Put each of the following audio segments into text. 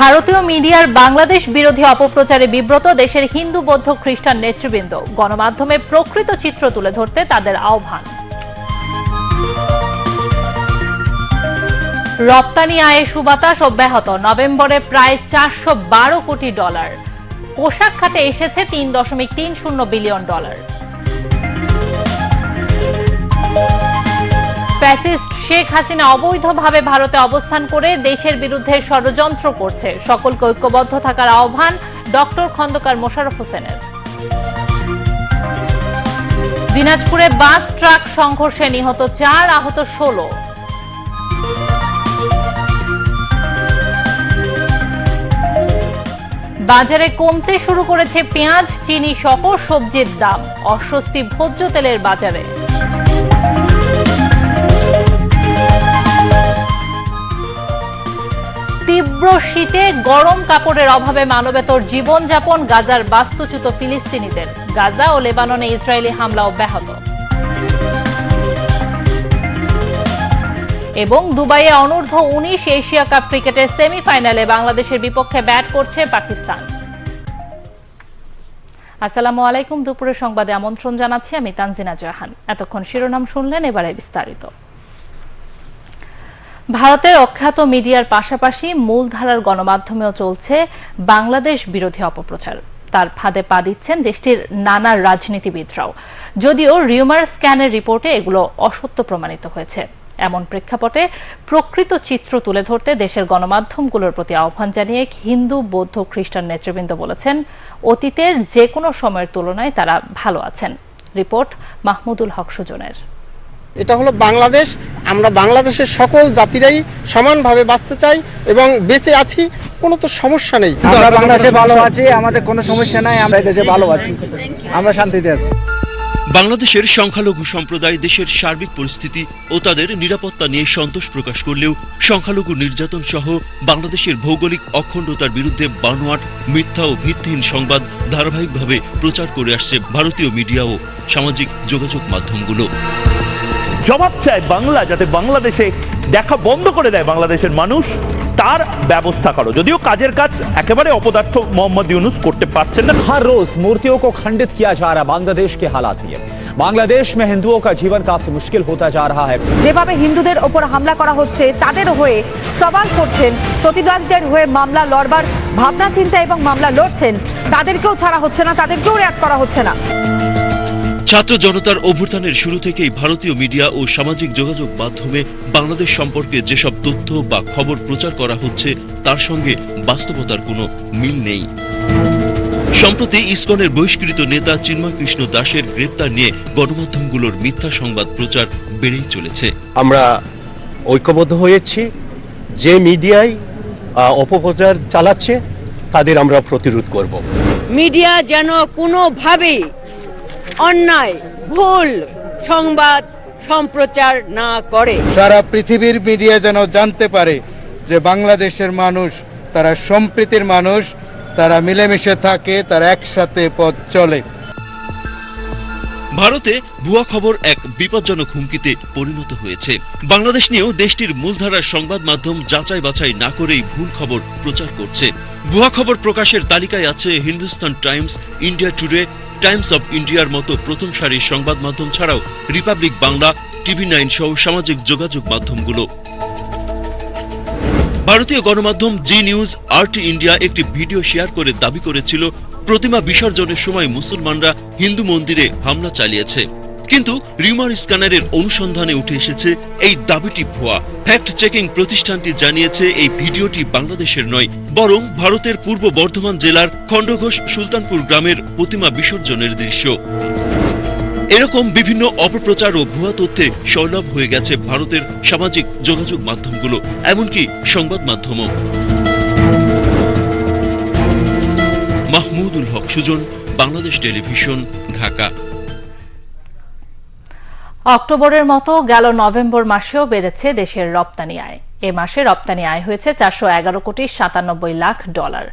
ভারতীয় মিডিয়ার বাংলাদেশ বিরোধী অপপ্রচারে বিব্রত দেশের হিন্দু, বৌদ্ধ, খ্রিস্টান নেতৃবৃন্দ। গণমাধ্যমে প্রকৃত চিত্র তুলে ধরতে তাদের আহ্বান। রপ্তানি আয়ে সুবাতাস অব্যাহত। নভেম্বরে প্রায় চারশো বারো কোটি ডলার। পোশাক খাতে এসেছে তিন দশমিক তিন শূন্য billion dollar. Fascist Sheikh Hasina অবৈধভাবে ভারতে অবস্থান করে দেশের বিরুদ্ধে ষড়যন্ত্র করছে। সকলকে ঐক্যবদ্ধ থাকার আহ্বান ডক্টর খন্দকার মোশারফ হোসেনের। দিনাজপুরে বাস, ট্রাক সংঘর্ষে নিহত চার আহত ষোলো। বাজারে কমতে শুরু করেছে পেঁয়াজ, চিনি সহ সবজির দাম। অস্বস্তি ভোজ্য তেলের বাজারে। তীব্র শীতে গরম কাপড়ের অভাবে মানবেতর জীবনযাপন গাজার বাস্তুচ্যুত ফিলিস্তিনিদের। গাজা ও লেবাননে ইসরায়েলি হামলা অব্যাহত এবং দুবাইয়ে অনূর্ধ্ব উনিশ এশিয়া কাপ ক্রিকেটের সেমিফাইনালে বাংলাদেশের বিপক্ষে ব্যাট করছে পাকিস্তান। আসসালামু আলাইকুম, দুপুরের সংবাদে আমন্ত্রণ জানাচ্ছি আমি তানজিনা জাহান এতক্ষণ শিরোনাম শুনলেন, এবারে বিস্তারিত। ভারতের অখ্যাত মিডিয়ার পাশাপাশি মূলধারার গণমাধ্যমেও চলছে বাংলাদেশ বিরোধী অপপ্রচার। তার ফাঁদে পা দিচ্ছেন দেশটির নানা রাজনীতিবিদরাও। যদিও রিউমার স্ক্যানের রিপোর্টে এগুলো অসত্য প্রমাণিত হয়েছে। এমন প্রেক্ষাপটে প্রকৃত চিত্র তুলে ধরতে দেশের গণমাধ্যমগুলোর প্রতি আহ্বান জানিয়ে হিন্দু, বৌদ্ধ, খ্রিস্টান নেতৃবৃন্দ বলেছেন, অতীতের যে কোনো সময়ের তুলনায় তারা ভালো আছেন। রিপোর্ট মাহমুদুল হক সুজনের। এটা হলো বাংলাদেশ। আমরা বাংলাদেশের সকল জাতিরাই সমানভাবে বাঁচতে চাই এবং বেঁচে আছি কোনো তো সমস্যা নেই। আমরা বাংলাদেশে ভালো আছি আমাদের কোনো সমস্যা নাই আমরা দেশে ভালো আছি। আমরা শান্তিতে আছি। বাংলাদেশের সংখ্যালঘু সম্প্রদায় দেশের সার্বিক পরিস্থিতি ও তাদের নিরাপত্তা নিয়ে সন্তোষ প্রকাশ করলেও সংখ্যালঘু নির্যাতন সহ বাংলাদেশের ভৌগোলিক অখণ্ডতার বিরুদ্ধে বানোয়াট মিথ্যা ও ভিত্তিহীন সংবাদ ধারাবাহিকভাবে প্রচার করে আসছে ভারতীয় মিডিয়া ও সামাজিক যোগাযোগ মাধ্যমগুলো। জবাব চায় বাংলা যাতে বাংলাদেশে দেখা বন্ধ করে দেয় বাংলাদেশের মানুষ তার ব্যবস্থা করো যদিও কাজের কাজ একেবারে অপদার্থ মোহাম্মদ ইউনুস করতে পারছেন না हर रोज मूर्तियों को खंडित किया जा रहा है बांग्लादेश के हालात ये बांग्लादेश में हिंदुओं का जीवन काफी मुश्किल होता जा रहा है যেভাবে হিন্দুদের ওপর হামলা করা হচ্ছে তাদের হয়ে সওয়াল করছেন প্রতিবাদীদের হয়ে মামলা লড়বার ভাবনা চিন্তা এবং মামলা লড়ছেন তাদেরকেও ছাড়া হচ্ছে না তাদেরকেও রেয়াক্ট করা হচ্ছে না ছাত্র জনতার অভ্যুত্থানের শুরু থেকেই ভারতীয় মিডিয়া ও সামাজিক যোগাযোগ মাধ্যমে বাংলাদেশ সম্পর্কে যেসব তথ্য বা খবর প্রচার করা হচ্ছে তার সঙ্গে বাস্তবতার কোনো মিল নেই। সম্প্রতি ইসকনের বহিষ্কৃত নেতা চিন্ময় কৃষ্ণ দাসের গ্রেপ্তার নিয়ে গণমাধ্যমগুলোর মিথ্যা সংবাদ প্রচার বেড়েই চলেছে। আমরা ঐক্যবদ্ধ হয়েছি। যে মিডিয়ায় আহ, অপপ্রচার চালাচ্ছে তাদের আমরা প্রতিরোধ করব। মিডিয়া যেন কোনোভাবেই অন্যায় ভুল সংবাদ সম্প্রচার না করে। সারা পৃথিবীর মিডিয়া যেন জানতে পারে যে বাংলাদেশের মানুষ তারা সম্প্রীতির মানুষ তারা মিলেমিশে থাকে তারা একসাথে পথ চলে। ভারতে ভুয়া খবর এক বিপজ্জনক হুমকিতে পরিণত হয়েছে। বাংলাদেশ নিয়েও দেশটির মূলধারার সংবাদ মাধ্যম যাচাই বাছাই না করেই ভুল খবর প্রচার করছে। ভুয়া খবর প্রকাশের তালিকায় আছে Hindustan Times India Today Times of ইন্ডিয়ার মতো প্রথম সারির সংবাদ মাধ্যম ছাড়াও রিপাবলিক বাংলা, টিভি নাইন সহ সামাজিক যোগাযোগ মাধ্যমগুলো। ভারতীয় গণমাধ্যম জি নিউজ, আরটি ইন্ডিয়া একটি ভিডিও শেয়ার করে দাবি করেছিল, প্রতিমা বিসর্জনের সময় মুসলমানরা হিন্দু মন্দিরে হামলা চালিয়েছে। কিন্তু রিউমার স্ক্যানারের অনুসন্ধানে উঠে এসেছে এই দাবিটি ভুয়া। ফ্যাক্ট চেকিং প্রতিষ্ঠানটি জানিয়েছে এই ভিডিওটি বাংলাদেশের নয়, বরং ভারতের পূর্ব বর্ধমান জেলার খণ্ডঘোষ সুলতানপুর গ্রামের প্রতিমা বিসর্জনের দৃশ্য। এরকম বিভিন্ন অপপ্রচার ও ভুয়া তথ্যে সয়লাভ হয়ে গেছে ভারতের সামাজিক যোগাযোগ মাধ্যমগুলো, এমনকি সংবাদ মাধ্যমও। মাহমুদুল হক সুজন, বাংলাদেশ টেলিভিশন, ঢাকা। অক্টোবরের মতো গেল নভেম্বর মাসেও বেড়েছে দেশের রপ্তানি আয়। এ মাসে রপ্তানি আয় হয়েছে চারশো এগারো কোটি সাতানব্বই লাখ ডলার।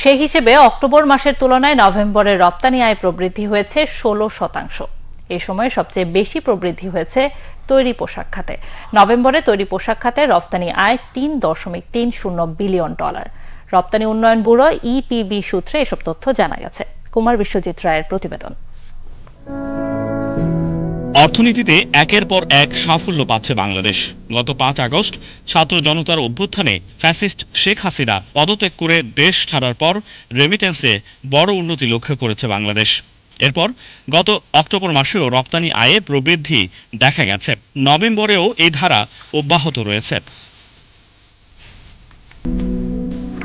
সেই হিসেবে অক্টোবর মাসের তুলনায় নভেম্বরের রপ্তানি আয় প্রবৃদ্ধি হয়েছে ষোলো শতাংশ। এই সময় সবচেয়ে বেশি প্রবৃদ্ধি হয়েছে তৈরি পোশাক খাতে। নভেম্বরে তৈরি পোশাক খাতে রপ্তানি আয় তিন দশমিক তিন শূন্য বিলিয়ন ডলার। রপ্তানি উন্নয়ন ব্যুরো ইপিবি সূত্রে এসব তথ্য জানা গেছে। কুমার বিশ্বজিৎ রায়ের প্রতিবেদন। অর্থনীতিতে একের পর এক সাফল্য পাচ্ছে বাংলাদেশ। গত পাঁচ আগস্ট ছাত্র জনতার অভ্যুত্থানে ফ্যাসিস্ট শেখ হাসিনা পদত্যাগ করে দেশ ছাড়ার পর রেমিটেন্সে বড় উন্নতি লক্ষ্য করেছে বাংলাদেশ। এরপর গত অক্টোবর মাসেও রপ্তানি আয়ে প্রবৃদ্ধি দেখা গেছে। নভেম্বরেও এই ধারা অব্যাহত রয়েছে।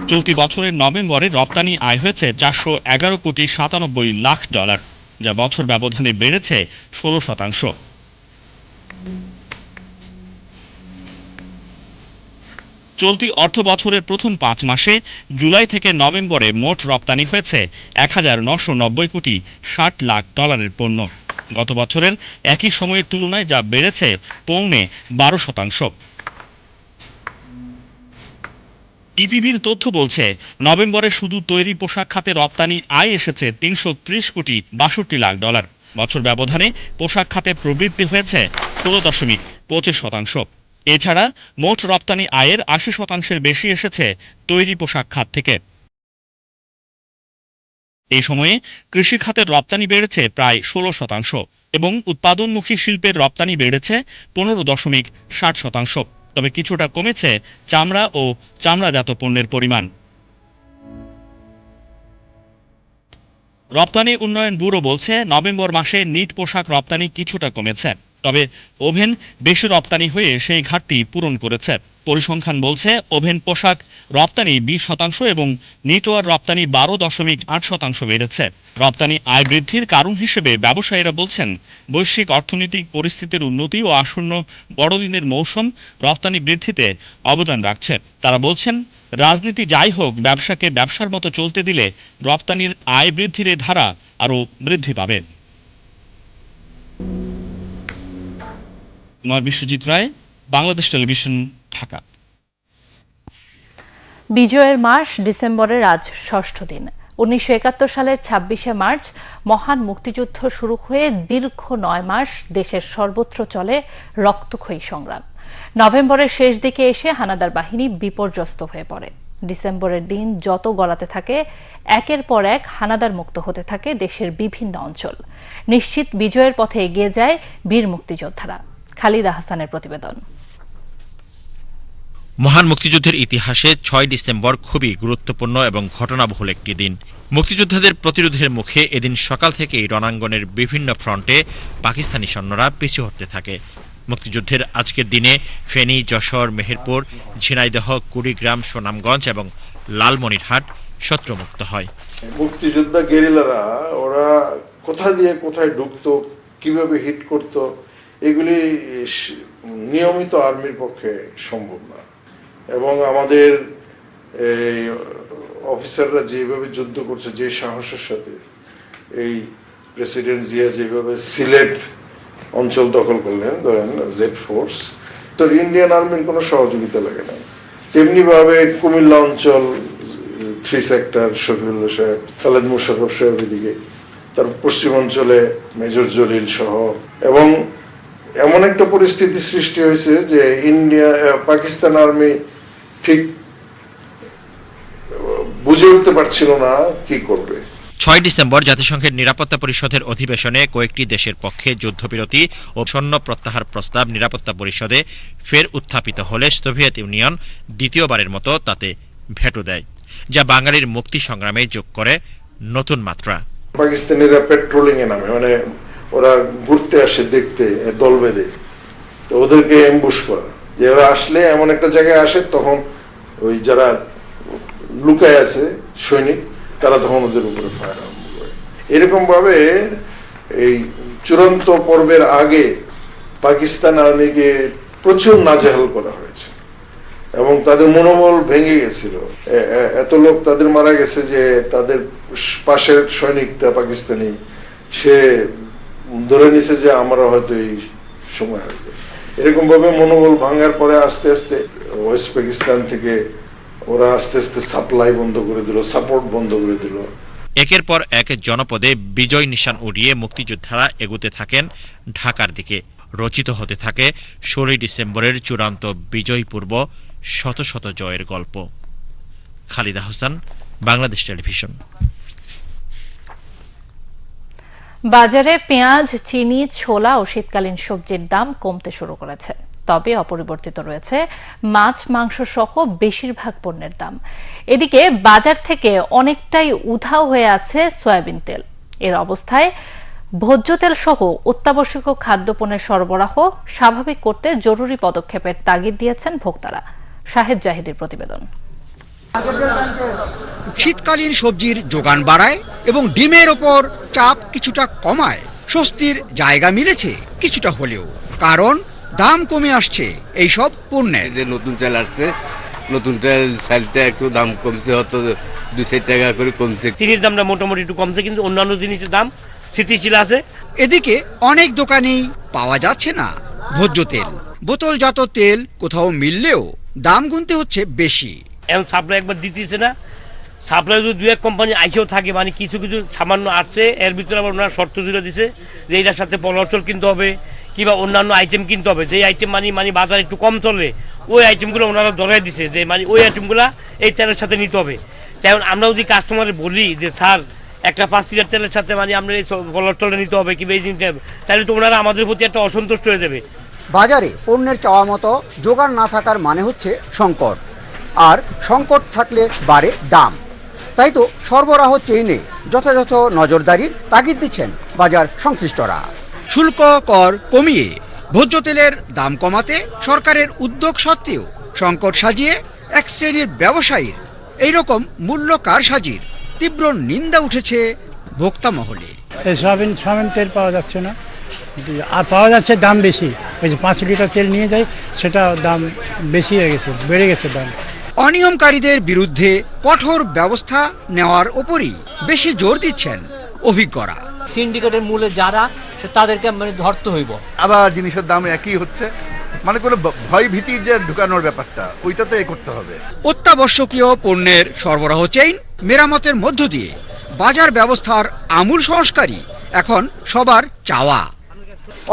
চলতি বছরের নভেম্বরে রপ্তানি আয় হয়েছে চারশো এগারো কোটি সাতানব্বই লাখ ডলার। যা বছর ব্যবধানে বেড়েছে ষোলো শতাংশ। চলতি অর্থ বছরের প্রথম পাঁচ মাসে জুলাই থেকে নভেম্বরে মোট রপ্তানি হয়েছে এক হাজার নশো নব্বই কোটি ষাট লাখ ডলারের পণ্য। গত বছরের একই সময়ের তুলনায় যা বেড়েছে, পৌনে বারো শতাংশ। ইপিবির তথ্য বলছে, নভেম্বরে শুধু তৈরি পোশাক খাতে রপ্তানি আয় এসেছে তিনশো ত্রিশ কোটি বাষট্টি লাখ ডলার। বছর ব্যবধানে পোশাক খাতে প্রবৃদ্ধি হয়েছে ষোলো দশমিক পঁচিশ শতাংশ। এছাড়া মোট রপ্তানি আয়ের আশি শতাংশের বেশি এসেছে তৈরি পোশাক খাত থেকে। এই সময়ে কৃষি খাতের রপ্তানি বেড়েছে প্রায় ষোলো শতাংশ এবং উৎপাদনমুখী শিল্পের রপ্তানি বেড়েছে পনেরো দশমিক ষাট শতাংশ। তবে কিছুটা কমেছে চামড়া ও চামড়াজাত পণ্যের পরিমাণ। রপ্তানি উন্নয়ন ব্যুরো বলছে, নভেম্বর মাসে নিট পোশাক রপ্তানি কিছুটা কমেছে। তবে ওভেন বেশি রপ্তানি হয়ে সেই ঘাটতি পূরণ করেছে। পরিসংখ্যান বলছে, ওভেন পোশাক রপ্তানি বিশ শতাংশ এবং নিটওয়ার রপ্তানি বারো দশমিক আট শতাংশ বেড়েছে। রপ্তানি আয় বৃদ্ধির কারণ হিসেবে ব্যবসায়ীরা বলছেন, বৈশ্বিক অর্থনৈতিক পরিস্থিতির উন্নতি ও আসন্ন বড়দিনের মৌসুম রপ্তানি বৃদ্ধিতে অবদান রাখছে। তারা বলছেন, রাজনীতি যাই হোক, ব্যবসাকে ব্যবসার মতো চলতে দিলে রপ্তানির আয় বৃদ্ধির ধারা আরও বৃদ্ধি পাবে। কুমার বিশ্বজিৎ রায়, বাংলাদেশ টেলিভিশন, ঢাকা। বিজয়ের মাস ডিসেম্বরের আজ ষষ্ঠ দিন। উনিশশো একাত্তর সালের ছাব্বিশে মার্চ মহান মুক্তিযুদ্ধ শুরু হয়ে দীর্ঘ নয় মাস দেশের সর্বত্র চলে রক্তক্ষয়ী সংগ্রাম। নভেম্বরের শেষ দিকে এসে হানাদার বাহিনী বিপর্যস্ত হয়ে পড়ে। ডিসেম্বরের দিন যত গড়াতে থাকে, একের পর এক হানাদার মুক্ত হতে থাকে দেশের বিভিন্ন অঞ্চল। নিশ্চিত বিজয়ের পথে এগিয়ে যায় বীর মুক্তিযোদ্ধারা। খালিদা হাসানের প্রতিবেদন। মহান মুক্তিযুদ্ধের ইতিহাসে ছয় ডিসেম্বর খুবই গুরুত্বপূর্ণ এবং ঘটনাবহুল একটি দিন। মুক্তিযোদ্ধাদের প্রতিরোধের মুখে এদিন সকাল থেকেই রণাঙ্গনের বিভিন্ন ফ্রন্টে পাকিস্তানি সৈন্যরা পিছু হটতে থাকে। মুক্তিযুদ্ধের আজকের দিনে ফেনী যশোর মেহেরপুর ঝিনাইদহ কুড়িগ্রাম সুনামগঞ্জ এবং লালমনিরহাট শত্রুমুক্ত হয়। মুক্তিযোদ্ধা গেরিলারা ওরা কোথা দিয়ে কোথায় ঢুকতো কীভাবে হিট করত এগুলি নিয়মিত আর্মির পক্ষে সম্ভব না। এবং আমাদের এই অফিসাররা যেভাবে যুদ্ধ করছে, যে সাহসের সাথে এই প্রেসিডেন্ট জিয়া যেভাবে সিলেট অঞ্চল দখল করলেন, ধরেন জেড ফোর্স, তো ইন্ডিয়ান আর্মির কোনো সহযোগিতা লাগে না। তেমনিভাবে কুমিল্লা অঞ্চল, থ্রি সেক্টর, শফিউল্লাহ সাহেব, খালেদ মুশারফ সাহেব এদিকে, তার পশ্চিমাঞ্চলে মেজর জলিল সহ, এবং এমন একটা পরিস্থিতি সৃষ্টি হয়েছে যে ইন্ডিয়া পাকিস্তান আর্মি ঠিক বুঝে উঠতে পারছিল না কি করবে। ছয় ডিসেম্বর জাতিসংঘের নিরাপত্তা পরিষদের অধিবেশনে কয়েকটি দেশের পক্ষে যুদ্ধবিরতি ও সৈন্য প্রত্যাহার প্রস্তাব নিরাপত্তা পরিষদে ফের উত্থাপিত হলে সোভিয়েত ইউনিয়ন দ্বিতীয়বারের মতো তাতে ভেটো দেয় যা বাঙালির মুক্তি সংগ্রামে যোগ করে নতুন মাত্রা। পাকিস্তানিরা পেট্রোলিং এ নামে মানে ওরা ঘুরতে আসে দেখতে দল বেঁধে। তো ওদেরকে এমবুশ করা। যে ওরা আসলে এমন একটা জায়গায় আসে, তখন ওই যারা লুকায় আছে, সৈনিক, তারা তখন ওদের উপরে ফায়ার আরম্ভ করে। এরকম ভাবে এই চূড়ান্ত পর্বের আগে পাকিস্তান আর্মিকে প্রচুর নাজেহাল করা হয়েছে। এবং তাদের মনোবল ভেঙে গেছিল। এত লোক তাদের মারা গেছে যে তাদের পাশের সৈনিকটা পাকিস্তানি, সে ধরে নিছে যে আমরা হয়তো এই সময় আসবে। এরকম ভাবে মনোবল ভাঙার পরে আস্তে আস্তে ওয়েস্ট পাকিস্তান থেকে ওরা আস্তে আস্তে সাপ্লাই বন্ধ করে দিল, সাপোর্ট বন্ধ করে দিল। একের পর এক জনপদে বিজয় নিশান উড়িয়ে মুক্তিযোদ্ধারা এগুতে থাকেন ঢাকার দিকে। রচিত হতে থাকে ষোলোই ডিসেম্বরের চূড়ান্ত বিজয় পূর্ব শত শত জয়ের গল্প। খালিদা হোসেন, বাংলাদেশ টেলিভিশন। বাজারে পেঁয়াজ, চিনি, ছোলা ও শীতকালীন সবজির দাম কমতে শুরু করেছে। তবে অপরিবর্তিত রয়েছে মাছ, মাংস সহ বেশিরভাগ পণ্যের দাম। এদিকে বাজার থেকে অনেকটাই উধাও হয়ে আছে সয়াবিন তেল। এর অবস্থায় ভোজ্য তেল সহ অত্যাবশ্যকীয় খাদ্যপণ্যের সরবরাহ স্বাভাবিক করতে জরুরি পদক্ষেপের তাগিদ দিয়েছেন ভোক্তারা। শাহেদ জাহিদের প্রতিবেদন। শীতকালীন সবজির যোগান বাড়ায় এবং ডিমের ওপর চাপ কিছুটা কমায়। স্বস্তির জায়গা মিলেছে কিছুটা হলেও কারণ দাম কমে আসছে এইসব পণ্যের। যে নতুন চাল আসছে নতুন চাল চালটা একটু দাম কমছে হয়তো দু চার টাকা করে কমছে। চিনির দামটা মোটামুটি একটু কমছে কিন্তু অন্যান্য জিনিসের দাম স্থিতিশীল আছে। এদিকে অনেক দোকানেই পাওয়া যাচ্ছে না ভোজ্য তেল। বোতলজাত তেল কোথাও মিললেও দাম গুনতে হচ্ছে বেশি। এখন সাপ্লাই একবার দিতেছে না। সাপ্লাই যদি দু এক কোম্পানি আইসেও থাকে মানে কিছু কিছু সামান্য আসছে এর ভিতরে আবার ওনারা শর্ত জুড়ে দিছে যে এটার সাথে পলচল কিনতে হবে, কিংবা অন্যান্য আইটেম কিনতে হবে। যে আইটেম মানে মানে বাজার একটু কম চলে, ওই আইটেমগুলো ওনারা ধরাই দিছে যে মানে ওই আইটেমগুলো এই তেলের সাথে নিতে হবে। তেমন আমরা যদি কাস্টমারে বলি যে, স্যার, একটা পাঁচ লিটার তেলের সাথে মানে আমরা এই পলচলটা নিতে হবে কিংবা এই জিনিসটা, তাহলে তো ওনারা আমাদের প্রতি একটা অসন্তুষ্ট হয়ে যাবে। বাজারে পণ্যের চাওয়া মতো, যোগান না থাকার মানে হচ্ছে সংকট। আর সংকট থাকলে বাড়ে দাম। তাই তো সরবরাহ চেইনে যথাযথ নজরদারির তাগিদ দিচ্ছেন বাজার সংশ্লিষ্টরা। শুল্ক কর কমিয়ে ভোজ্য তেলের দাম কমাতে সরকারের উদ্যোগ সত্ত্বেও সংকট সাজিয়ে এক শ্রেণির ব্যবসায়ীর এইরকম মূল্য কারসাজির তীব্র নিন্দা উঠেছে ভোক্তা মহলে। সয়াবিন সয়াবিন তেল পাওয়া যাচ্ছে না। আর পাওয়া যাচ্ছে দাম বেশি। ওই যে পাঁচ লিটার তেল নিয়ে যাই সেটা দাম বেশি হয়ে গেছে বেড়ে গেছে দাম। অনিয়মকারীদের বিরুদ্ধে কঠোর ব্যবস্থা নেওয়ার উপরই বেশি জোর দিচ্ছেন অভিজ্ঞরা। সিন্ডিকেটের মূলে যারা সে তাদেরকে মানে ধরতে হইব। আবার জিনিসের দাম একই হচ্ছে। মানে কোনো ভয় ভীতির যে ঢুকানোর ব্যাপারটা ওইটাতে এ করতে হবে। অত্যাবশ্যকীয় পণ্যের সরবরাহ চেইন মেরামতের মধ্য দিয়ে বাজার ব্যবস্থার আমূল সংস্কারই এখন সবার চাওয়া।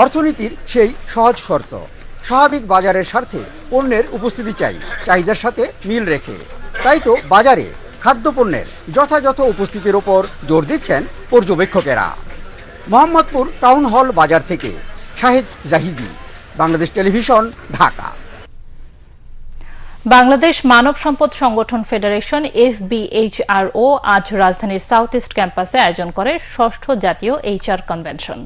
অর্থনীতির সেই সহজ শর্ত। স্বাভাবিক বাজারের স্বার্থে পণ্যের উপস্থিতি চাই, চাহিদার সাথে মিল রেখে। তাই তো বাজারে খাদ্যপণ্যের যথাযথ উপস্থিতির ওপর জোর দিচ্ছেন পর্যবেক্ষকেরা। মোহাম্মদপুর টাউন হল বাজার থেকে শাহিদ জাহিদি, বাংলাদেশ টেলিভিশন, ঢাকা। বাংলাদেশ মানব সম্পদ সংগঠন ফেডারেশন, এফবিএইচআরও, আজ রাজধানীর সাউথ ইস্ট ক্যাম্পাসে আয়োজন করে ষষ্ঠ জাতীয় এইচআর কনভেনশন।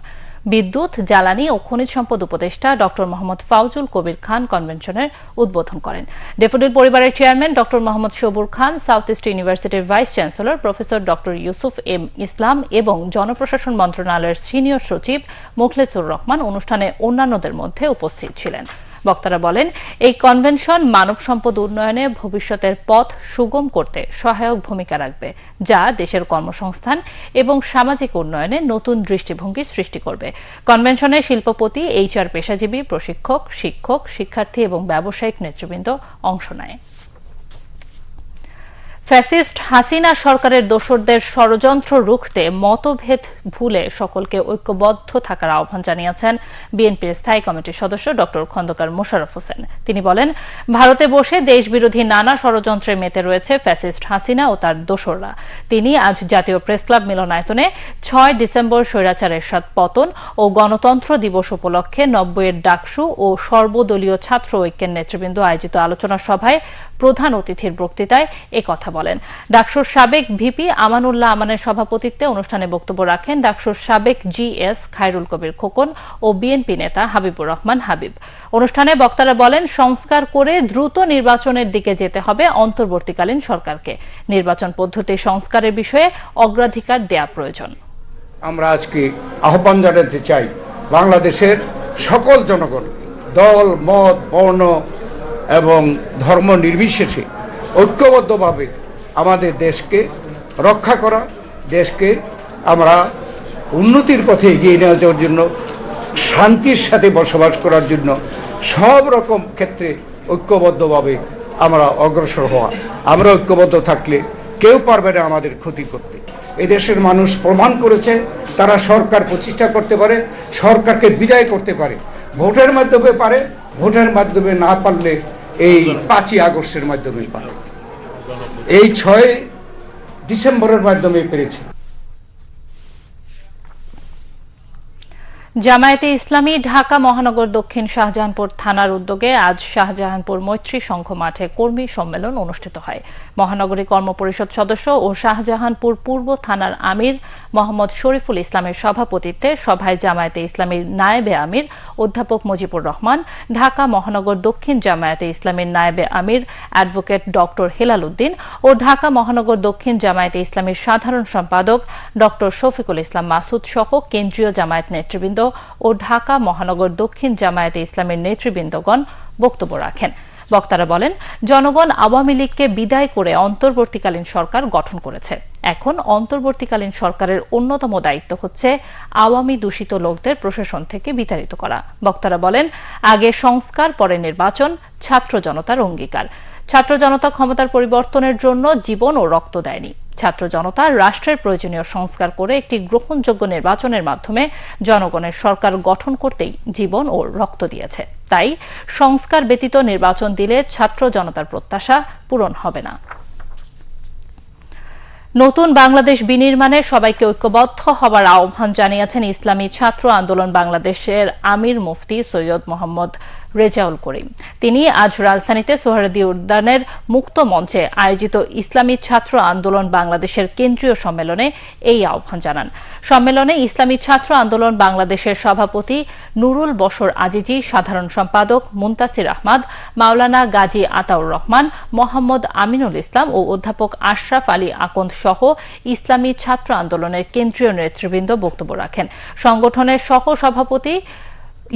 বিদ্যুৎ, জ্বালানি ও খনিজ সম্পদ উপদেষ্টা ড মোহাম্মদ ফাউজুল কবির খান কনভেনশনের উদ্বোধন করেন। ডেপুটির পরিবারের চেয়ারম্যান ড মোহাম্মদ সবুর খান, সাউথ ইস্ট ইউনিভার্সিটির ভাইস চ্যান্সেলর প্রফেসর ড ইউসুফ এম ইসলাম এবং জনপ্রশাসন মন্ত্রণালয়ের সিনিয়র সচিব মুখলেসুর রহমান অনুষ্ঠানে অন্যান্যদের মধ্যে উপস্থিত ছিলেন। বক্তারা বলেন, এই কনভেনশন মানব সম্পদ উন্নয়নে ভবিষ্যতের পথ সুগম করতে সহায়ক ভূমিকা রাখবে, যা দেশের কর্মসংস্থান এবং সামাজিক উন্নয়নে নতুন দৃষ্টিভঙ্গি সৃষ্টি করবে। কনভেনশনে শিল্পপতি, এইচআর পেশাজীবী, প্রশিক্ষক, শিক্ষক, শিক্ষার্থী এবং ব্যবসায়িক নেতৃবৃন্দ অংশ নেয়। ফ্যাসিস্ট হাসিনা সরকারের দোসরদের ষড়যন্ত্র রুখতে মতভেদ ভুলে সকলকে ঐক্যবদ্ধ থাকার আহ্বান জানিয়েছেন বিএনপির স্থায়ী কমিটির সদস্য ড খন্দকার মোশাররফ হোসেন। তিনি বলেন, ভারতে বসে দেশবিরোধী নানা ষড়যন্ত্রে মেতে রয়েছে ফ্যাসিস্ট হাসিনা ও তার দোসররা। তিনি আজ জাতীয় প্রেস ক্লাব মিলনায়তনে ছয় ডিসেম্বর স্বৈরাচারের সাত পতন ও গণতন্ত্র দিবস উপলক্ষে নব্বইয়ের ডাকসু ও সর্বদলীয় ছাত্র ঐক্যের নেতৃবৃন্দ আয়োজিত আলোচনা সভায় প্রধান অতিথির বক্তৃতায় কথা বলেন। ডাকসুর সাবেক ভিপি আমানুল্লাহ আমানের সভাপতিত্বে অনুষ্ঠানে বক্তব্য রাখেন ডাকসুর সাবেক জিএস খায়রুল কবির খোকন ও বিএনপি নেতা হাবিবুর রহমান হাবিব। অনুষ্ঠানে বক্তারা বলেন, সংস্কার করে দ্রুত নির্বাচনের দিকে যেতে হবে অন্তর্বর্তীকালীন সরকারকে। নির্বাচন পদ্ধতি সংস্কারের বিষয়ে অগ্রাধিকার দেয়া প্রয়োজন। আমরা আজকে আহ্বান জানাতে চাই বাংলাদেশের সকল জনগণ, দল, মত, বর্ণ এবং ধর্ম নির্বিশেষে ঐক্যবদ্ধভাবে আমাদের দেশকে রক্ষা করা, দেশকে আমরা উন্নতির পথে এগিয়ে নেওয়া যাওয়ার জন্য, শান্তির সাথে বসবাস করার জন্য সব রকম ক্ষেত্রে ঐক্যবদ্ধভাবে আমরা অগ্রসর হওয়া। আমরা ঐক্যবদ্ধ থাকলে কেউ পারবে না আমাদের ক্ষতি করতে। এদেশের মানুষ প্রমাণ করেছে, তারা সরকার প্রতিষ্ঠা করতে পারে, সরকারকে বিদায় করতে পারে। ভোটের মাধ্যমে পারে, ভোটের মাধ্যমে না পারলে এই পাঁচই আগস্টের মাধ্যমে পারে। এই ছয় ডিসেম্বরের মাধ্যমে পেরেছি। জামায়াতে ইসলামী, ঢাকা মহানগর, দক্ষিণ শাহজাহানপুর থানার উদ্যোগে আজ শাহজাহানপুর মৈত্রী সংঘ মাঠে কর্মী সম্মেলন অনুষ্ঠিত হয়। মহানগরী কর্মপরিষদ সদস্য ও শাহজাহানপুর পূর্ব থানার আমির মোহাম্মদ শরীফুল ইসলামের সভাপতিত্বে সভায় জামায়াতে ইসলামীর নায়েবে আমির, অধ্যাপক মুজিবুর রহমান, ঢাকা মহানগর, দক্ষিণ জামায়াতে ইসলামীর নায়েবে আমির, অ্যাডভোকেট ডক্টর হেলাল উদ্দিন ও ঢাকা মহানগর, দক্ষিণ জামায়াতে ইসলামীর সাধারণ সম্পাদক ডক্টর শফিকুল ইসলাম মাসুদ সহ কেন্দ্রীয় জামায়াত নেতৃবৃন্দ ও ঢাকা মহানগর দক্ষিণ জামায়াতে ইসলামের নেতৃবৃন্দগণ বক্তব্য রাখেন। বক্তারা বলেন, জনগণ আওয়ামী লীগকে বিদায় করে অন্তর্বর্তীকালীন সরকার গঠন করেছে। এখন অন্তর্বর্তীকালীন সরকারের অন্যতম দায়িত্ব হচ্ছে আওয়ামী দূষিত লোকদের প্রশাসন থেকে বিতাড়িত করা। বক্তারা বলেন, আগে সংস্কার, পরে নির্বাচন, ছাত্র জনতার অঙ্গীকার। ছাত্র জনতা ক্ষমতার পরিবর্তনের জন্য জীবন ও রক্ত দেয়নি। ছাত্র জনতা রাষ্ট্রের প্রয়োজনীয় সংস্কার করে একটি গ্রহণযোগ্য নির্বাচনের মাধ্যমে জনগণের সরকার গঠন করতেই জীবন ও রক্ত দিয়েছে। তাই সংস্কার ব্যতীত নির্বাচন দিলে ছাত্র জনতার প্রত্যাশা পূরণ হবে না। নতুন বাংলাদেশ বিনির্মাণে সবাইকে ঐক্যবদ্ধ হবার আহ্বান জানিয়েছেন ইসলামী ছাত্র আন্দোলন বাংলাদেশের আমির মুফতি সৈয়দ মোহাম্মদ রেজাউল করিম। তিনি আজ রাজধানীতে সোহরাদি উদ্যানের মুক্ত মঞ্চে আয়োজিত ইসলামী ছাত্র আন্দোলন বাংলাদেশের কেন্দ্রীয় সম্মেলনে এই আহ্বান জানান। সম্মেলনে ইসলামী ছাত্র আন্দোলন বাংলাদেশের সভাপতি নুরুল বশর আজিজি, সাধারণ সম্পাদক মুন্তাসির আহমদ, মাওলানা গাজী আতাউর রহমান, মোহাম্মদ আমিনুল ইসলাম ও অধ্যাপক আশরাফ আলী আকন্দ সহ ইসলামী ছাত্র আন্দোলনের কেন্দ্রীয় নেতৃবৃন্দ বক্তব্য রাখেন। সংগঠনের সহ সভাপতি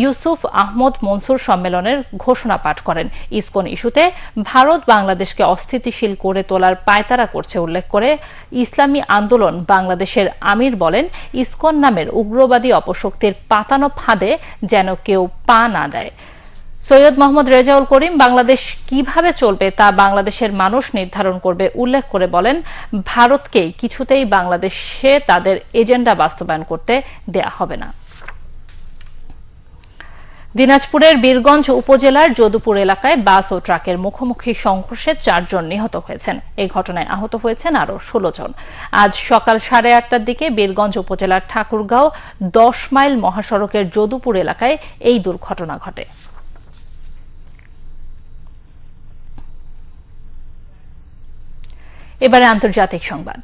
ইউসুফ আহমদ মনসুর সম্মেলনের ঘোষণা পাঠ করেন। ইসকন ইস্যুতে ভারত বাংলাদেশকে অস্থিতিশীল করে তোলার পায়তারা করছে উল্লেখ করে ইসলামী আন্দোলন বাংলাদেশের আমির বলেন, ইসকন নামের উগ্রবাদী অপশক্তির পাতানো ফাঁদে যেন কেউ পা না দেয়। সৈয়দ মোহাম্মদ রেজাউল করিম, বাংলাদেশ কীভাবে চলবে তা বাংলাদেশের মানুষ নির্ধারণ করবে উল্লেখ করে বলেন, ভারতকে কিছুতেই বাংলাদেশে তাদের এজেন্ডা বাস্তবায়ন করতে দেয়া হবে না। দিনাজপুরের বীরগঞ্জ উপজেলার যদুপুর এলাকায় বাস ও ট্রাকের মুখোমুখি সংঘর্ষে চারজন নিহত হয়েছেন। এই ঘটনায় আহত হয়েছেন আরও ষোলো জন। আজ সকাল সাড়ে আটটার দিকে বীরগঞ্জ উপজেলার ঠাকুরগাঁও দশ মাইল মহাসড়কের যদুপুর এলাকায় এই দুর্ঘটনা ঘটে। এবারে আন্তর্জাতিক সংবাদ।